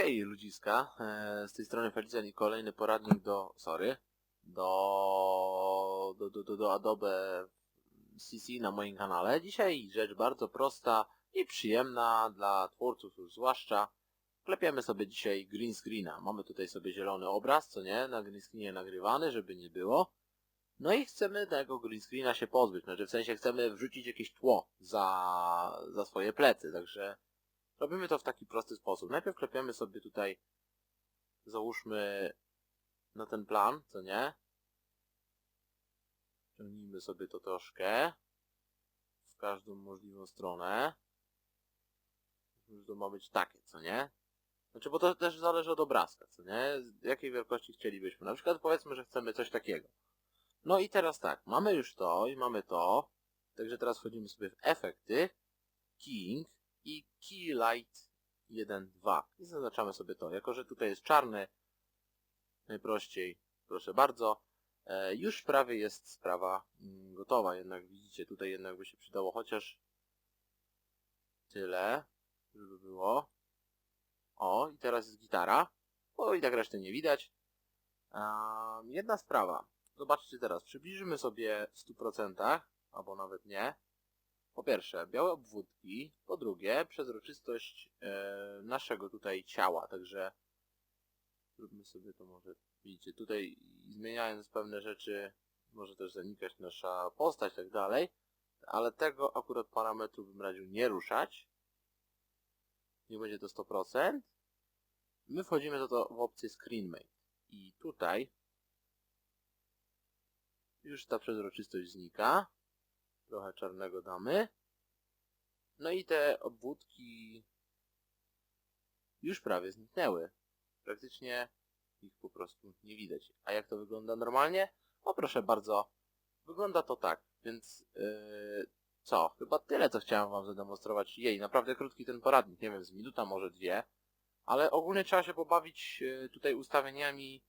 Hej ludziska, e, z tej strony Felicjan i kolejny poradnik do, sorry, do, do, do, do, do Adobe CC na moim kanale. Dzisiaj rzecz bardzo prosta i przyjemna dla twórców już zwłaszcza. Klepiemy sobie dzisiaj green screena. Mamy tutaj sobie zielony obraz, co nie, na green screenie nagrywany, żeby nie było. No i chcemy tego green screena się pozbyć, znaczy w sensie chcemy wrzucić jakieś tło za, za swoje plecy, także Robimy to w taki prosty sposób. Najpierw klepiemy sobie tutaj, załóżmy na ten plan, co nie? Ciągnijmy sobie to troszkę w każdą możliwą stronę. Już to ma być takie, co nie? Znaczy, bo to też zależy od obrazka, co nie? Z jakiej wielkości chcielibyśmy. Na przykład powiedzmy, że chcemy coś takiego. No i teraz tak, mamy już to i mamy to. Także teraz wchodzimy sobie w efekty, King, i Key Light 1.2 i zaznaczamy sobie to. Jako, że tutaj jest czarny, najprościej, proszę bardzo, e, już prawie jest sprawa mm, gotowa, jednak widzicie, tutaj jednak by się przydało. Chociaż tyle, żeby było. O, i teraz jest gitara, bo i tak reszty nie widać. A, jedna sprawa, zobaczcie teraz, przybliżymy sobie w 100%, albo nawet nie, po pierwsze, białe obwódki, po drugie, przezroczystość e, naszego tutaj ciała, także zróbmy sobie to może, widzicie, tutaj zmieniając pewne rzeczy może też zanikać nasza postać i tak dalej, ale tego akurat parametru bym radził nie ruszać. Nie będzie to 100%. My wchodzimy do to w opcję ScreenMate i tutaj już ta przezroczystość znika trochę czarnego damy. No i te obwódki już prawie zniknęły. Praktycznie ich po prostu nie widać. A jak to wygląda normalnie? O proszę bardzo, wygląda to tak, więc yy, co? Chyba tyle, co chciałem wam zademonstrować. Jej, naprawdę krótki ten poradnik, nie wiem, z minuta, może dwie. Ale ogólnie trzeba się pobawić yy, tutaj ustawieniami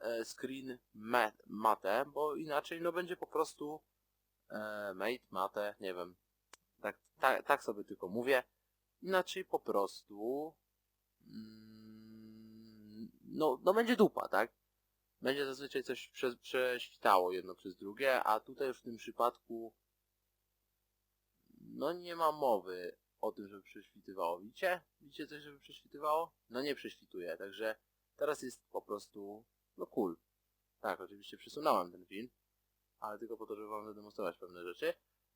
yy, screen mat, mate, bo inaczej no będzie po prostu e, mate, mate, nie wiem. Tak, tak, tak sobie tylko mówię. Inaczej po prostu mm, no, no będzie dupa, tak? Będzie zazwyczaj coś prze, prześwitało jedno przez drugie, a tutaj już w tym przypadku no nie ma mowy o tym, żeby prześwitywało. Widzicie? Widzicie coś, żeby prześwitywało? No nie prześwituje, także teraz jest po prostu no cool. Tak, oczywiście przesunąłem ten film ale tylko po to, żeby wam zademonstrować pewne rzeczy.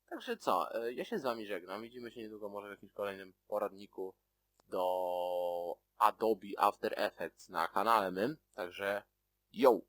Także co, e, ja się z wami żegnam. Widzimy się niedługo może w jakimś kolejnym poradniku do Adobe After Effects na kanale mym. Także yo!